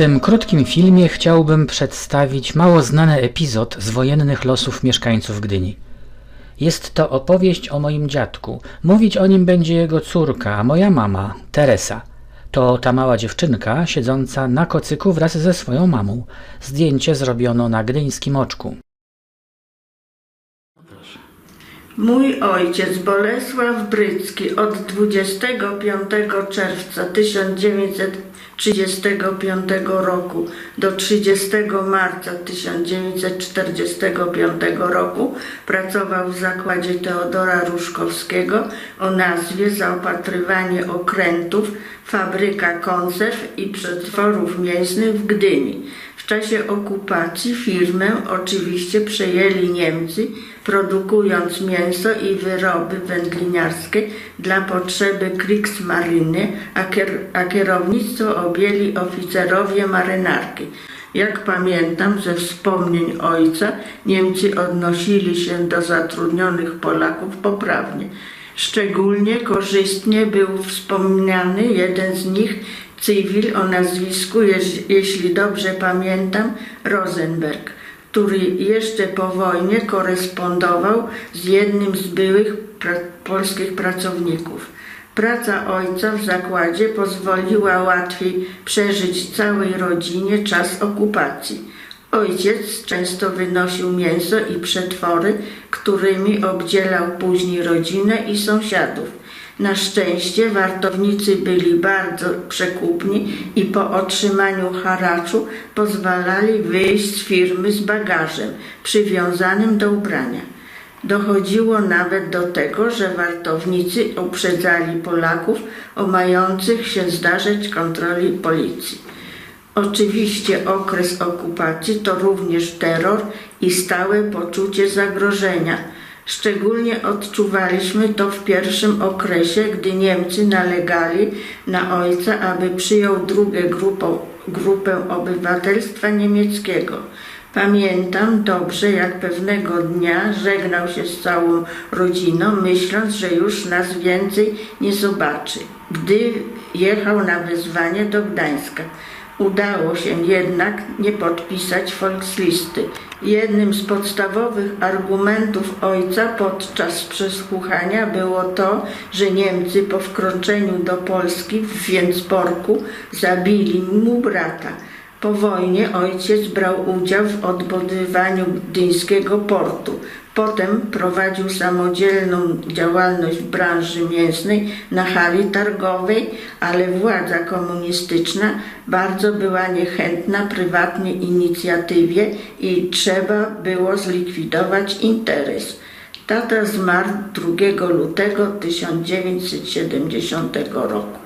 tym krótkim filmie chciałbym przedstawić mało znany epizod z wojennych losów mieszkańców Gdyni. Jest to opowieść o moim dziadku. Mówić o nim będzie jego córka, a moja mama, Teresa. To ta mała dziewczynka siedząca na kocyku wraz ze swoją mamą. Zdjęcie zrobiono na gdyńskim oczku. Mój ojciec Bolesław Brycki od 25 czerwca 1935 roku do 30 marca 1945 roku pracował w zakładzie Teodora Różkowskiego o nazwie Zaopatrywanie okrętów, fabryka konserw i przetworów mięsnych w Gdyni. Czasie okupacji firmę oczywiście przejęli Niemcy, produkując mięso i wyroby wędliniarskie dla potrzeby Kriegsmarine, a, kier a kierownictwo objęli oficerowie marynarki. Jak pamiętam ze wspomnień ojca, Niemcy odnosili się do zatrudnionych Polaków poprawnie. Szczególnie korzystnie był wspomniany jeden z nich, cywil o nazwisku, jeśli dobrze pamiętam, Rosenberg, który jeszcze po wojnie korespondował z jednym z byłych pra polskich pracowników. Praca ojca w zakładzie pozwoliła łatwiej przeżyć całej rodzinie czas okupacji. Ojciec często wynosił mięso i przetwory, którymi obdzielał później rodzinę i sąsiadów. Na szczęście wartownicy byli bardzo przekupni i po otrzymaniu haraczu pozwalali wyjść z firmy z bagażem przywiązanym do ubrania. Dochodziło nawet do tego, że wartownicy uprzedzali Polaków o mających się zdarzać kontroli policji. Oczywiście okres okupacji to również terror i stałe poczucie zagrożenia. Szczególnie odczuwaliśmy to w pierwszym okresie, gdy Niemcy nalegali na ojca, aby przyjął drugą grupę, grupę obywatelstwa niemieckiego. Pamiętam dobrze, jak pewnego dnia żegnał się z całą rodziną, myśląc, że już nas więcej nie zobaczy. Gdy jechał na wezwanie do Gdańska, udało się jednak nie podpisać Volkslisty. Jednym z podstawowych argumentów ojca podczas przesłuchania było to, że Niemcy po wkroczeniu do Polski w Więcborku zabili mu brata. Po wojnie ojciec brał udział w odbudowaniu gdyńskiego portu. Potem prowadził samodzielną działalność w branży mięsnej na hali targowej, ale władza komunistyczna bardzo była niechętna prywatnej inicjatywie i trzeba było zlikwidować interes. Tata zmarł 2 lutego 1970 roku.